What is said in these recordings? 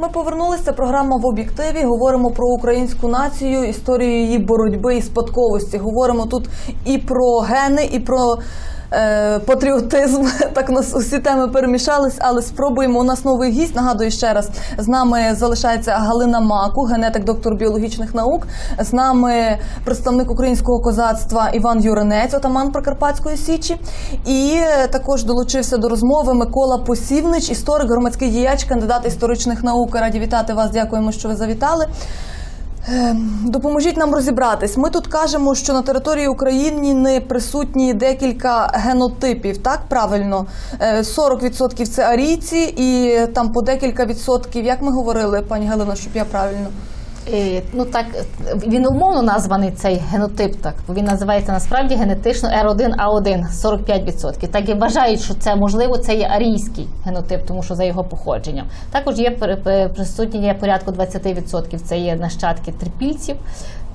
Ми повернулися. Програма в об'єктиві. Говоримо про українську націю, історію її боротьби і спадковості. Говоримо тут і про гени, і про патріотизм. Так у нас усі теми перемішались, але спробуємо. У нас новий гість. Нагадую ще раз. З нами залишається Галина Маку, генетик, доктор біологічних наук. З нами представник українського козацтва Іван Юринець, отаман Прикарпатської січі. І е, також долучився до розмови Микола Посівнич, історик, громадський діяч, кандидат історичних наук. Раді вітати вас. Дякуємо, що ви завітали. Ем, Допоможіть нам розібратись. Ми тут кажемо, що на території України не присутні декілька генотипів, так правильно? Е, 40% це арійці, і там по декілька відсотків, як ми говорили, пані Галина, щоб я правильно. Е, Ну так він умовно названий цей генотип. Так він називається насправді генетично R1A1 45%. Так і вважають, що це можливо це є арійський генотип, тому що за його походженням. Також є пер- пер- присутні є порядку 20%. Це є нащадки трипільців.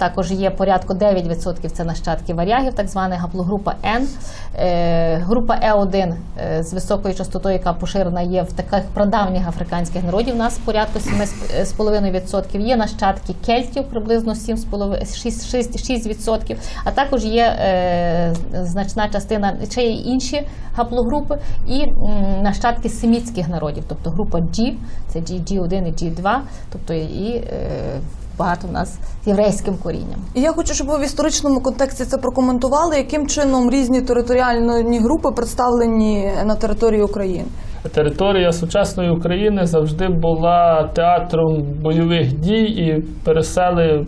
Також є порядку 9% це нащадки варягів, так звана гаплогрупа N. Е, група Е1 е, з високою частотою, яка поширена є в таких прадавніх африканських народів. У нас порядку 7,5%. Є нащадки кельтів приблизно 7,5 6, 6, 6%. А також є е, значна частина ще є інші гаплогрупи і нащадки семітських народів, тобто група G, це G, G1 і G2, тобто і багато в нас з єврейським корінням. І я хочу, щоб ви в історичному контексті це прокоментували, яким чином різні територіальні групи представлені на території України. Територія сучасної України завжди була театром бойових дій і пересели.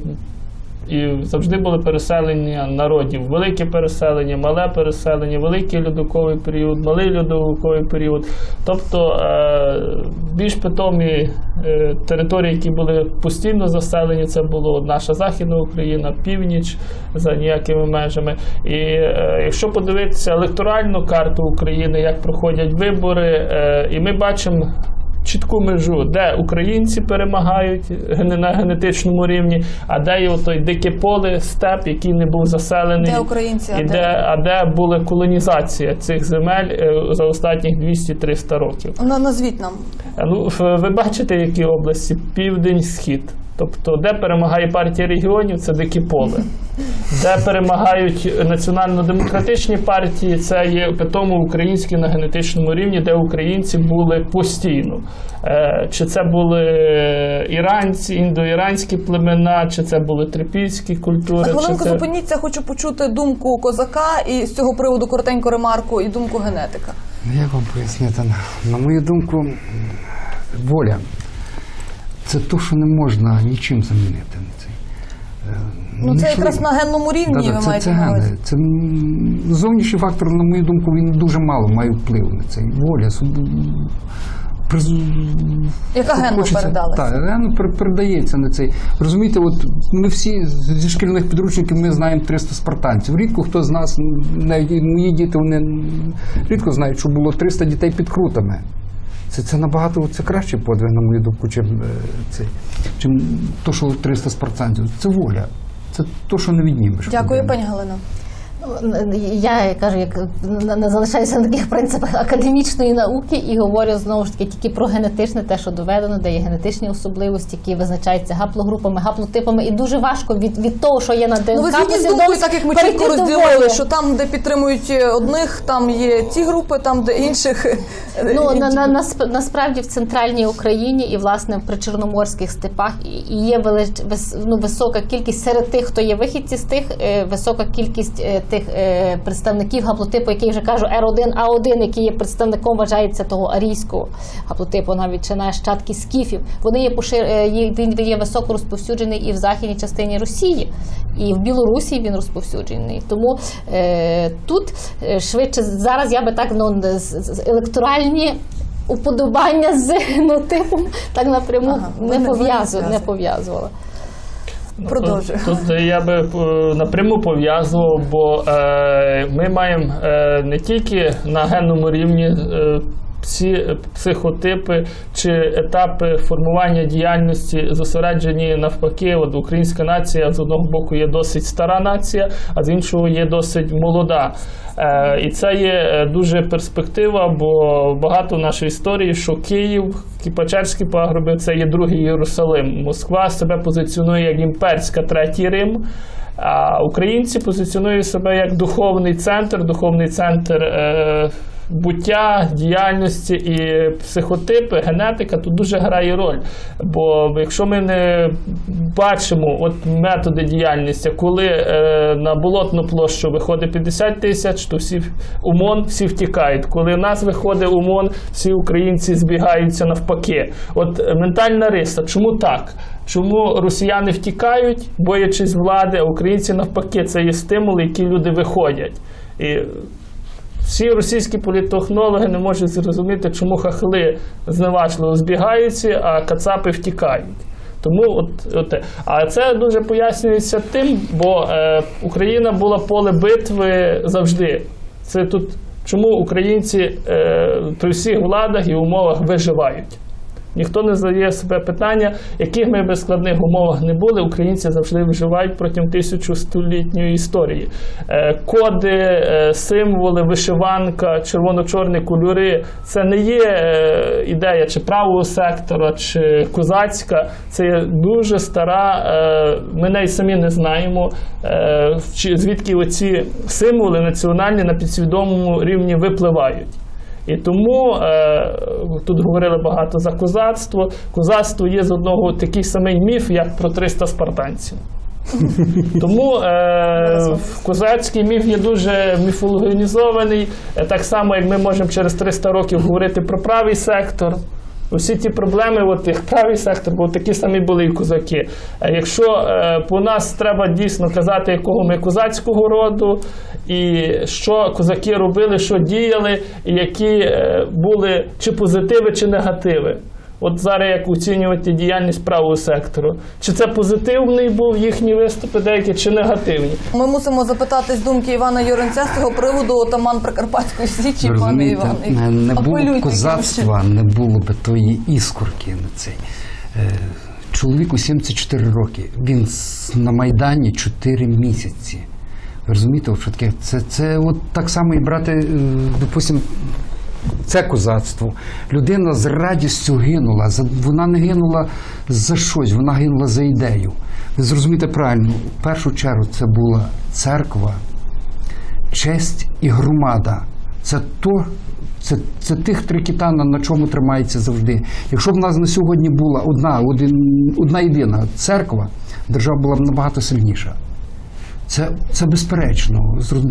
І завжди були переселення народів. Велике переселення, мале переселення, великий льодовиковий період, малий льодовиковий період. Тобто е, більш питомі е, території, які були постійно заселені, це було наша Західна Україна, північ за ніякими межами. І е, якщо подивитися електоральну карту України, як проходять вибори, і ми бачимо чітку межу, де українці перемагають на генетичному рівні, а де є той дике поле, степ, який не був заселений. Де українці, а і де- де, а де була колонізація цих земель е, за останніх 200-300 років. Ну, назвіть нам. Ну, ви бачите, які області? Південь, схід. Тобто, де перемагає партія регіонів, це дике поле. Де перемагають національно-демократичні партії, це є питомо українські на генетичному рівні, де українці були постійно. Е, Чи це були іранці, індоіранські племена, чи це були трипільські культури. На хвилинку це... зупиніться, хочу почути думку козака і з цього приводу коротеньку ремарку і думку генетика. Ну, Як вам пояснити? На мою думку, воля це то, що не можна нічим замінити. Е, Ну це нічого- якраз на генному рівні Да-да, ви це, маєте це, гени. це зовнішній фактор, на мою думку, він дуже мало має вплив на це. Воля, суб- приз- Яка генно передалася? Так, генно передається на цей. Розумієте, от ми всі зі шкільних підручників ми знаємо 300 спартанців. Рідко хто з нас, навіть мої діти, вони рідко знають, що було 300 дітей під крутами. Це, це набагато це кращий подвиг, на мою думку, чим, це цей, чим то, що 300 спартанців. Це воля. Це то, що не віднімеш. Дякую, пані Галина. Я кажу, як не- залишаюся на таких принципах академічної науки і говорю знову ж таки тільки про генетичне, те, що доведено, де є генетичні особливості, які визначаються гаплогрупами, гаплотипами, і дуже важко від, від того, що є на ДНК. Ну ви згідні з думкою, так як ми чітко розділили, що там, де підтримують одних, там є ті групи, там де інших. Ну інші на, на, насправді в центральній Україні і власне в причорноморських степах і- є велич, вис, ну, висока кількість серед тих, хто є вихідці з тих, е, висока кількість е, тих е, представників гаплотипу, який вже кажу, R1A1, який є представником, вважається того арійського гаплотипу, навіть чи нащадки скіфів. Вони є пошир, е, він є високо розповсюджений і в західній частині Росії. І в Білорусі він розповсюджений. Тому е, тут е, швидше зараз я би так ну, з- з- з- електоральні уподобання з генотипом так напряму Ага, не пов'язувала. Продовжуй. Тут, тут я би е, напряму пов'язував, бо е, ми маємо е, не тільки на генному рівні. Е, психотипи чи етапи формування діяльності зосереджені навпаки. От українська нація з одного боку є досить стара нація, а з іншого є досить молода. Е, і це є е, дуже перспектива, бо багато в нашої історії, що Київ, Кіпачерські пагорби це є другий Єрусалим. Москва себе позиціонує як імперська третій Рим. А українці позиціонують себе як духовний центр, духовний центр е, буття, діяльності і психотипи, генетика тут дуже грає роль. Бо якщо ми не бачимо от методи діяльності, коли е, на болотну площу виходить 50 тисяч, то всі УМОН всі втікають. Коли в нас виходить УМОН, всі українці збігаються навпаки. От ментальна риса, чому так? Чому росіяни втікають, боячись влади, а українці навпаки, це є стимул, які люди виходять. І всі російські політтехнологи не можуть зрозуміти, чому хахли зневажливо збігаються, а кацапи втікають. Тому от, от а це дуже пояснюється тим, бо е, Україна була поле битви завжди. Це тут чому українці е, при всіх владах і умовах виживають. Ніхто не задає себе питання, яких ми би складних умовах не були, українці завжди виживають протягом тисячостолітньої історії. Е, Коди, е, символи, вишиванка, червоно-чорні кольори це не є е, ідея чи правого сектора, чи козацька. Це є дуже стара. Ми навіть самі не знаємо, чи- звідки оці символи національні на підсвідомому рівні випливають. І тому е, тут говорили багато за козацтво. Козацтво є з одного такий самий міф, як про 300 спартанців. Тому е, козацький міф є дуже міфологізований, Е, так само, як ми можемо через 300 років говорити про правий сектор. Усі ті проблеми, от як правий сектор, бо такі самі були і козаки. Якщо е, по нас треба дійсно казати, якого ми козацького роду, і що козаки робили, що діяли, і які е, були чи позитиви, чи негативи. От зараз як оцінювати діяльність правого сектору. Чи це позитивний був їхні виступи, деякі, чи негативні? Ми мусимо запитати з думки Івана Юренця з цього приводу отаман Прикарпатської січі, пане розумієте, Іване. не було б козацтва, не було б тої іскорки на цей. Е, Чоловіку 74 роки. Він на Майдані 4 місяці. Розумієте, що таке? Це, це от так само і брати, е, допустим, це козацтво. Людина з радістю гинула. Вона не гинула за щось, вона гинула за ідею. Ви зрозумієте правильно, в першу чергу це була церква, честь і громада. Це то, це, це тих три кита, на, на чому тримається завжди. Якщо б в нас на сьогодні була одна, один, одна єдина церква, держава була б набагато сильніша. Це, це безперечно.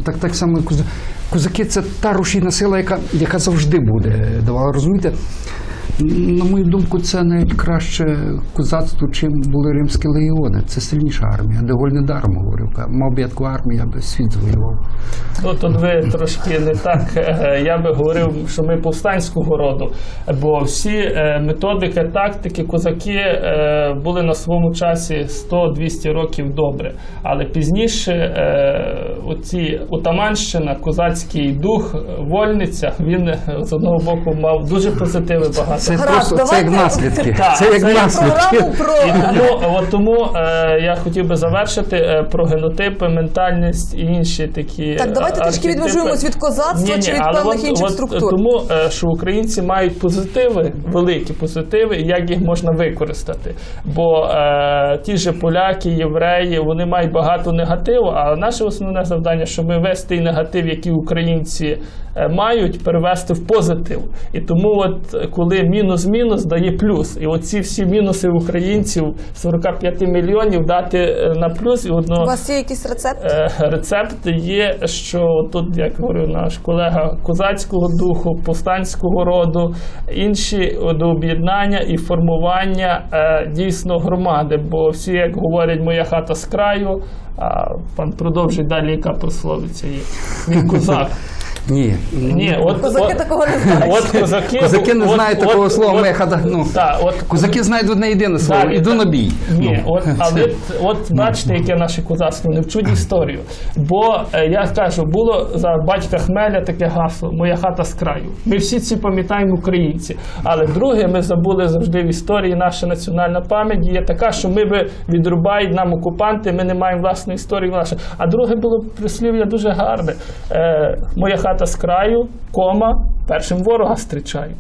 Так, так само козаки це та рушійна сила, яка, яка завжди буде. Давала розумієте? На мою думку, це навіть краще козацтво, чим були римські легіони. Це сильніша армія. Деголь не даром говорив. Мав би я таку армію, я би світ завоював. Ну, тут ви трошки не так. е, Я би говорив, що ми повстанського роду, бо всі е, методики, тактики, козаки е, були на своєму часі 100-200 років добре. Але пізніше е, оці Утаманщина, козацький дух, вольниця, він е, з одного боку мав дуже позитиви багато. Це Гаразд, просто це як давайте- наслідки. Так, Це як це як наслідки. Програму про І тому, от тому е, я хотів би завершити е, про генотипи, ментальність і інші такі. Так, давайте е, трішки архетипи. відмежуємось від козацтва чи від але певних от- інших от, структур. Тому е, що українці мають позитиви, великі позитиви, і як їх можна використати. Бо е, ті ж поляки, євреї, вони мають багато негативу, а наше основне завдання, щоб ми весь той негатив, який українці е, мають, перевести в позитив. І тому, от е, коли мінус-мінус дає плюс, і оці всі мінуси українців 45 мільйонів дати е, на плюс і одно. У вас є якийсь рецепт? Е, Рецепт є, що тут, як говорив наш колега, козацького духу, повстанського роду, інші до об'єднання і формування е, дійсно громади. Бо всі, як говорять, моя хата з краю, а пан продовжить далі, яка прословиця є. Він козак. Ні. Ні, от, Козаки от, такого не знають. От козаки, Козаки не от- знають от- такого от- слова от- мехада. Ну, Так, от Козаки знають одне єдине слово. Іду на бій. Ні, Ну, от, а це- ви от бачите, яке наше козацтво, не вчуть історію. Бо е, я кажу, було за батька Хмеля таке гасло Моя хата з краю. Ми всі ці пам'ятаємо українці. Але друге, ми забули завжди в історії. Наша національна пам'ять є така, що ми би відрубають нам окупанти, ми не маємо власної історії. Наше. А друге було прислів'я дуже гарне. Е, Моя хата з краю, кома, першим ворога зустрічаю.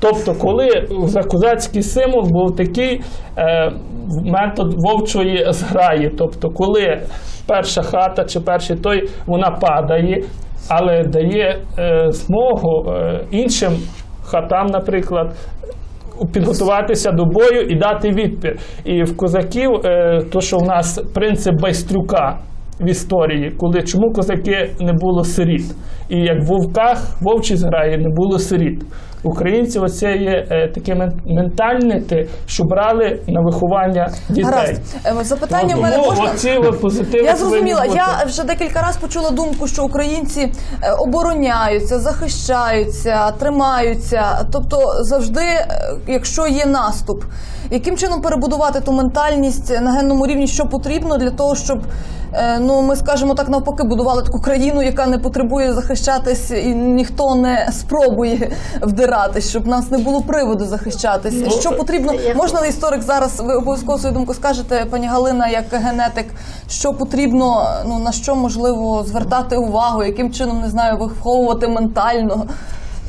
Тобто, коли за козацький символ був такий е, метод вовчої зграї, тобто, коли перша хата чи перший той вона падає, але дає е, змогу е, іншим хатам, наприклад. Підготуватися до бою і дати відпір. І в козаків, е, то що в нас принцип байстрюка в історії, коли чому козаки не було сиріт, і як в вовках вовчі зграї не було сиріт. Українці оце є е, таке мен- ментальне, що брали на виховання дітей. Гаразд. Е, Запитання в мене Тому можна? оці позитиви Я зрозуміла. Я вже декілька разів почула думку, що українці е, обороняються, захищаються, тримаються. Тобто, завжди, якщо є наступ, яким чином перебудувати ту ментальність на генному рівні, що потрібно для того, щоб ну ми скажемо так навпаки, будували таку країну, яка не потребує захищатись, і ніхто не спробує вдиратись, щоб нас не було приводу захищатись. Ну, Що потрібно? я- Можна історик зараз? Ви обов'язково свою думку скажете, пані Галина, як генетик, що потрібно, ну на що можливо звертати увагу, яким чином не знаю, виховувати ментально.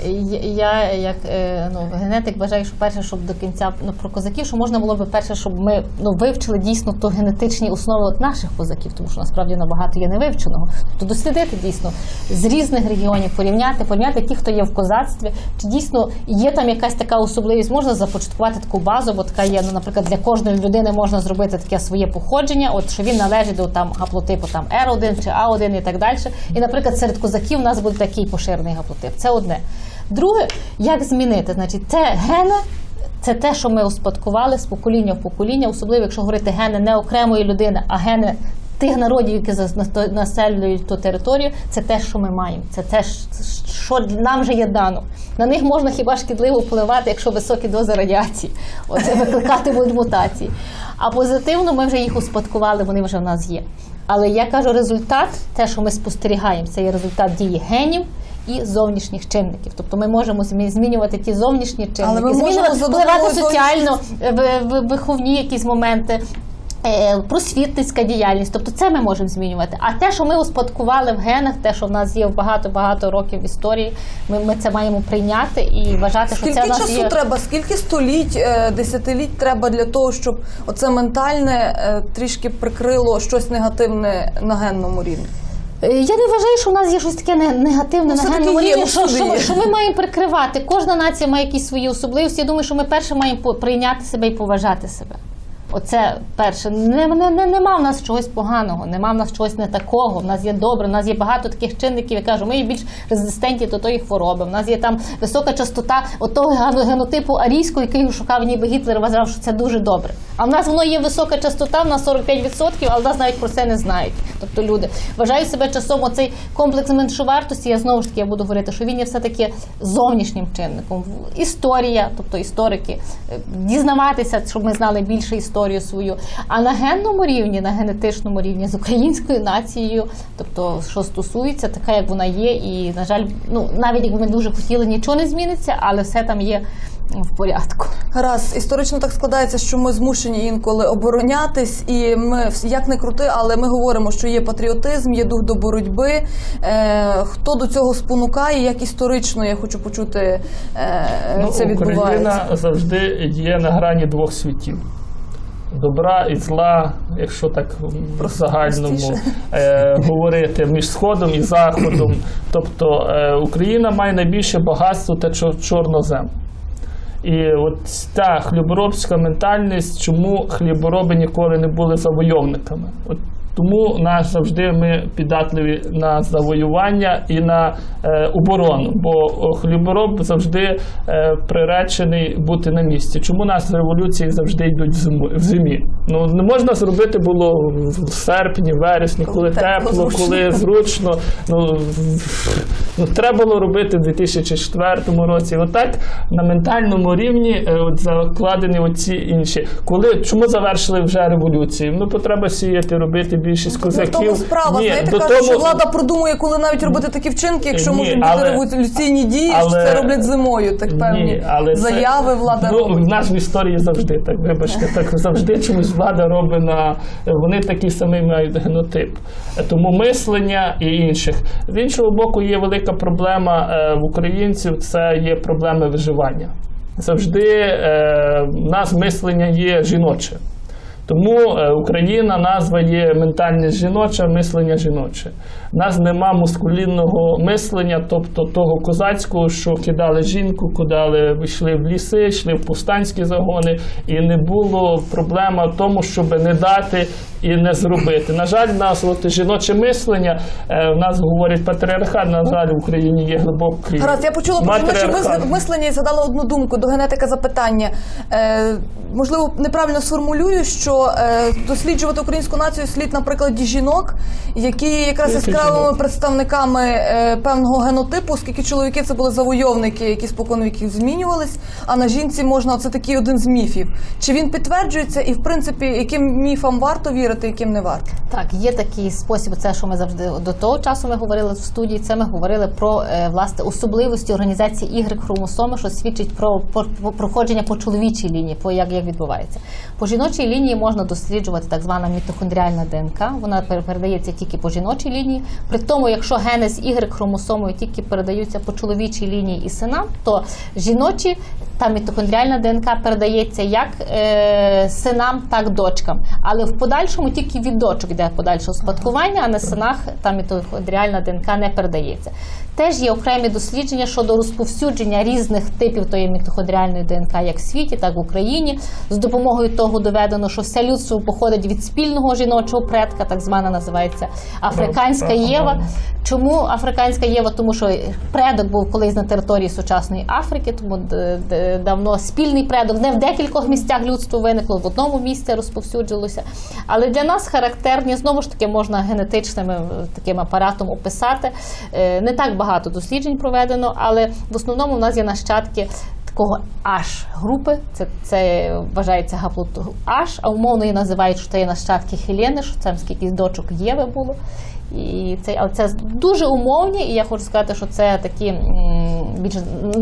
Я- як е, ну, генетик вважаю, що перше, щоб до кінця ну, про козаків, що можна було би перше, щоб ми ну, вивчили дійсно то генетичні основи от наших козаків, тому що насправді набагато є невивченого. То дослідити дійсно з різних регіонів, порівняти, порівняти ті, хто є в козацтві, чи дійсно є там якась така особливість, можна започаткувати таку базу, бо така є, ну, наприклад, для кожної людини можна зробити таке своє походження, от що він належить до там гаплотипу там R1 чи A1 і так далі. І, наприклад, серед козаків у нас буде такий поширений гаплотип. Це одне. Друге, як змінити? Значить, це гени. Це те, що ми успадкували з покоління в покоління, особливо якщо говорити гени не окремої людини, а гени тих народів, які населюють ту територію, це те, що ми маємо. Це те, що нам вже є дано. На них можна хіба шкідливо впливати, якщо високі дози радіації, оце викликати будуть мутації. А позитивно ми вже їх успадкували, вони вже в нас є. Але я кажу, результат, те, що ми спостерігаємо, це є результат дії генів. І зовнішніх чинників, тобто ми можемо змі- змінювати ті зовнішні чинники, Але ми змінювати, впливати соціально, в- в- виховні якісь моменти. е, Просвітницька діяльність, тобто це ми можемо змінювати. А те, що ми успадкували в генах, те, що в нас є в багато-багато років в історії, ми, ми це маємо прийняти і вважати, що це Скільки в нас часу є. треба, скільки століть, е, десятиліть треба для того, щоб оце ментальне е, трішки прикрило щось негативне на генному рівні? Е, Я не вважаю, що в нас є щось таке не- негативне Ну, на генному є, рівні, ну, що, що, що ми маємо прикривати. Кожна нація має якісь свої особливості. Я думаю, що ми перше маємо прийняти себе і поважати себе. Оце перше. Не, не, не, нема в нас чогось поганого, нема в нас чогось не такого. В нас є добре, в нас є багато таких чинників, я кажу, ми є більш резистентні до тої хвороби. В нас є там висока частота отого ген- генотипу арійського, який шукав ніби Гітлер, вважав, що це дуже добре. А в нас воно є висока частота, в нас 45%, але нас навіть про це не знають. Тобто люди вважають себе часом оцей комплекс меншовартості. Я знову ж таки я буду говорити, що він є все таки зовнішнім чинником. Історія, тобто історики, е, дізнаватися, щоб ми знали більше історію свою. А на генному рівні, на генетичному рівні з українською нацією, тобто, що стосується, така як вона є, і на жаль, ну навіть якби ми дуже хотіли, нічого не зміниться, але все там є в порядку. Гаразд, історично так складається, що ми змушені інколи оборонятись, і ми як не крути, але ми говоримо, що є патріотизм, є дух до боротьби. Е, хто до цього спонукає, як історично я хочу почути е, це відбувається. Україна завжди є на грані двох світів. Добра і зла, якщо так в загальному е, говорити, між Сходом і Заходом. Тобто е, Україна має найбільше багатство та чор- чорнозем. І от та хліборобська ментальність, чому хлібороби ніколи не були завойовниками. От Тому нас завжди ми піддатливі на завоювання і на е, оборону. Бо хлібороб завжди е, приречений бути на місці. Чому нас революції завжди йдуть в зиму в зимі? Ну не можна зробити було в серпні, вересні, коли тепло, коли зручно. Ну, ну треба було робити в 2004 році. Отак на ментальному рівні е, от закладені оці інші. Коли чому завершили вже революцію? Ну, бо треба сіяти, робити більшість козаків. тому справа, Ні, знаєте, кажуть, того- що влада продумує, коли навіть робити такі вчинки, якщо Ні, можуть бути але- революційні дії, що це роблять зимою. Так певні Ні, але це- заяви влада ну, робить. в нашій історії завжди так. Вибачте, так завжди чомусь влада робить на вони такий самий мають генотип. Тому мислення і інших. З іншого боку, є велика проблема е, в українців. Це є проблеми виживання. Завжди е, в нас мислення є жіноче. Тому е, Україна назва є ментальність жіноча, мислення жіноче. У нас нема мускулінного мислення, тобто того козацького, що кидали жінку, кидали, йшли в ліси, йшли в повстанські загони, і не було проблема в тому, щоб не дати і не зробити. На жаль, в нас от жіноче мислення, е, в нас говорять патріархат, на жаль, в Україні є глибокий. Гаразд, я почула про жіноче мислення і згадала одну думку до генетика запитання. Е, можливо, неправильно сформулюю, що е, досліджувати українську націю слід на прикладі жінок, які якраз яскравими представниками е, певного генотипу, оскільки чоловіки це були завойовники, які спокон віків змінювались, а на жінці можна це такий один з міфів. Чи він підтверджується, і в принципі, яким міфам варто вірити, яким не варто? Так, є такий спосіб. Це що ми завжди до того часу ми говорили в студії. Це ми говорили про е, власне особливості організації Y хромосоми, що свідчить про, про, про проходження по чоловічій лінії, по як, як відбувається. По жіночій лінії можна досліджувати так звана мітохондріальна ДНК. Вона передається тільки по жіночій лінії. При тому, якщо гени з Y хромосомою тільки передаються по чоловічій лінії і синам, то жіночі та мітохондріальна ДНК передається як е, синам, так дочкам. Але в подальшому тільки від дочок йде подальше успадкування, а на синах та мітохондріальна ДНК не передається. Теж є окремі дослідження щодо розповсюдження різних типів тої мітохондріальної ДНК як в світі, так і в Україні. З допомогою того доведено, що все людство походить від спільного жіночого предка, так звана називається африканська Єва. Чому африканська Єва? Тому що предок був колись на території сучасної Африки, тому д- д- давно спільний предок не в декількох місцях людство виникло, в одному місці розповсюджилося. Але для нас характерні знову ж таки можна генетичним е, таким апаратом описати. Е, Не так багато досліджень проведено, але в основному в нас є нащадки. Такого H групи, це, це вважається гаплотип H, а умовно її називають, що це є нащадки Хелени, що це скільки дочок Єви було. І це, але це дуже умовні, і я хочу сказати, що це такі більш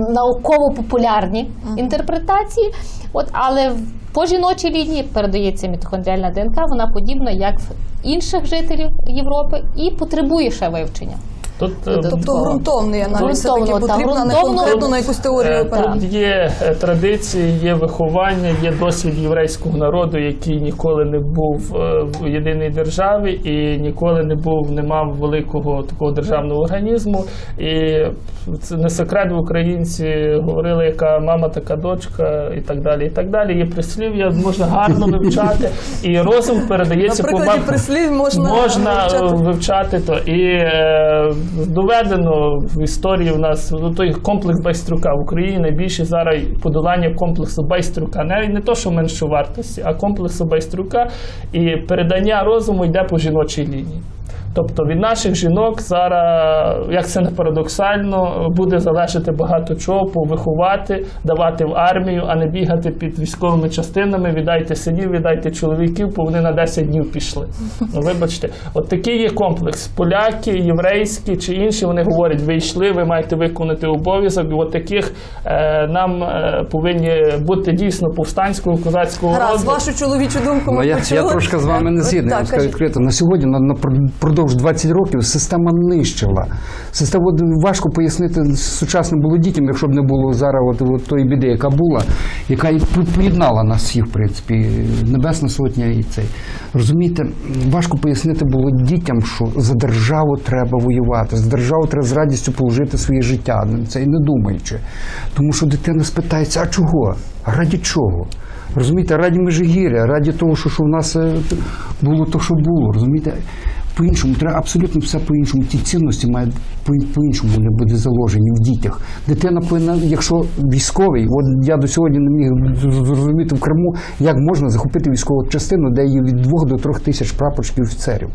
науково-популярні інтерпретації. От, але по жіночій лінії передається мітохондріальна ДНК, вона подібна як в інших жителів Європи і потребує ще вивчення. Тут, е, Тобто ґрунтовний аналіз все-таки потрібно, не конкретно на якусь теорію Е. Тут є е, традиції, є виховання, є досвід єврейського народу, який ніколи не був в єдиній державі і ніколи не був, не мав великого такого державного організму. І це не секрет в українці говорили, яка мама, така дочка, і так далі. І так далі. Є прислів'я, можна гарно вивчати, і розум передається по прикладі прислів можна, можна вивчати. вивчати то. І доведено в історії в нас ну, той комплекс Байструка в Україні найбільше зараз подолання комплексу Байструка. Не, не то, що меншу вартості, а комплексу Байструка. І передання розуму йде по жіночій лінії. Тобто від наших жінок зараз, як це не парадоксально, буде залежати багато чого, повиховати, давати в армію, а не бігати під військовими частинами, віддайте синів, віддайте чоловіків, бо вони на 10 днів пішли. Ну, вибачте, от такий є комплекс. Поляки, єврейські чи інші, вони говорять, ви йшли, ви маєте виконати обов'язок. І от таких е, нам е, повинні бути дійсно повстанського козацького Гаразд, роду. вашу чоловічу думку ми Ну, я, почули. я трошки з вами не згідний, я вам скажу відкрито. На сьогодні, на, на, впродовж 20 років система нищила. Система важко пояснити сучасним було дітям, якщо б не було зараз от, от тої біди, яка була, яка і поєднала нас всіх, в принципі, Небесна Сотня і цей. Розумієте, важко пояснити було дітям, що за державу треба воювати, за державу треба з радістю положити своє життя, це і не думаючи. Тому що дитина спитається, а чого? Раді чого? Розумієте, раді Межигір'я, раді того, що, що в нас е, було то, що було. Розумієте, по-іншому, треба абсолютно все по-іншому. Ті цінності мають по- по-іншому вони будуть заложені в дітях. Дитина повинна, якщо військовий, от я до сьогодні не міг зрозуміти в Криму, як можна захопити військову частину, де є від двох до трьох тисяч прапорщиків офіцерів.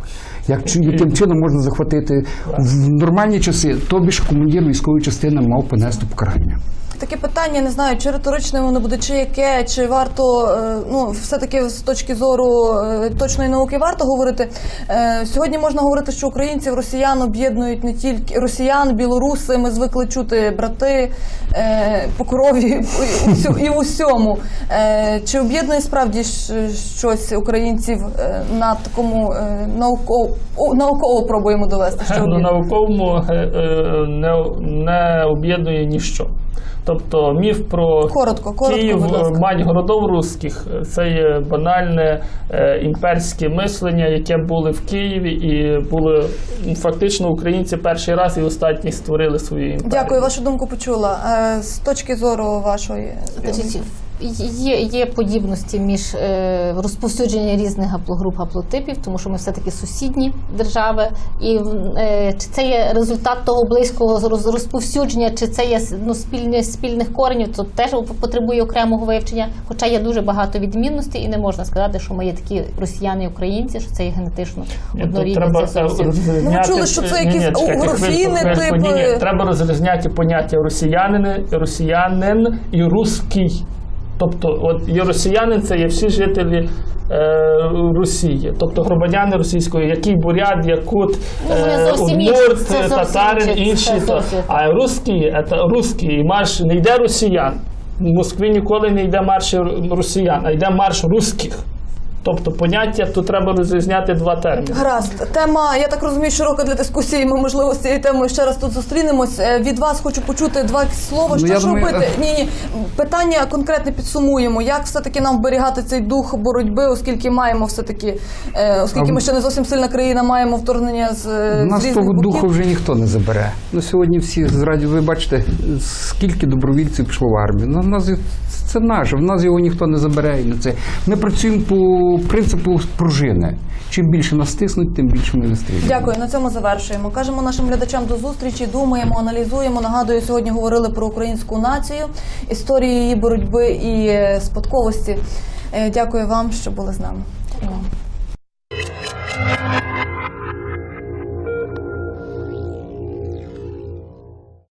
Як яким чином можна захватити в нормальні часи, тобі ж командир військової частини мав понести покарання. Таке питання, не знаю, чи риторичне воно буде, чи яке, чи варто, е, ну, все-таки з точки зору е, точної науки варто говорити. Е, Сьогодні можна говорити, що українців, росіян об'єднують не тільки росіян, білоруси. Ми звикли чути брати по крові і в усьому. Чи об'єднує справді щось українців на такому науково, науково пробуємо довести? Що Ну, науковому не, не об'єднує ніщо. Тобто міф про Коротко, коротко, Київ, мать городов русських це є банальне е, імперське мислення, яке було в Києві, і були фактично українці перший раз і останній створили свою імперію. Дякую, вашу думку почула. Е, З точки зору вашої Значить, є, є подібності між е, розповсюдженням різних гаплогруп гаплотипів, тому що ми все-таки сусідні держави. І е, чи це є результат того близького розповсюдження, чи це є ну, спільні, спільних коренів, то теж потребує окремого вивчення. Хоча є дуже багато відмінностей, і не можна сказати, що ми є такі росіяни і українці, що це є генетично Ні, однорідні. треба е, Ну, ми чули, що це Ні, ні, якісь угрофіни, хвильку. Ні, ні, типу. треба розрізняти поняття росіянин, росіянин і русський. Тобто, от є росіяни, це є всі жителі е, Росії, тобто громадяни російської, який бурят, якут, Ну, е, удмурт, татарин, інші, То. А русські це русські, і марш не йде росіян. В Москві ніколи не йде марш росіян, а йде марш русських. Тобто поняття тут треба розрізняти два терміни. Гаразд, тема, я так розумію, широка для дискусії. Ми можливо з цією темою ще раз тут зустрінемось. Е, Від вас хочу почути два слова. Ну, Що ж думаю, робити? е, Ні, ні. Питання конкретне підсумуємо. Як все таки нам вберігати цей дух боротьби, оскільки маємо все таки, оскільки А ми ще не зовсім сильна країна, маємо вторгнення з, е, з нас того боків. духу вже ніхто не забере. Ну сьогодні всі зраді, ви бачите, скільки добровільців пішло в армію. Ну, в нас це наше, в нас його ніхто не забере. І на це. Ми працюємо по принципу пружини. Чим більше нас стиснуть, тим більше ми вистрілюємо. Дякую, на цьому завершуємо. Кажемо нашим глядачам до зустрічі. Думаємо, аналізуємо. Нагадую, сьогодні говорили про українську націю, історію її боротьби і спадковості. Е, Дякую вам, що були з нами.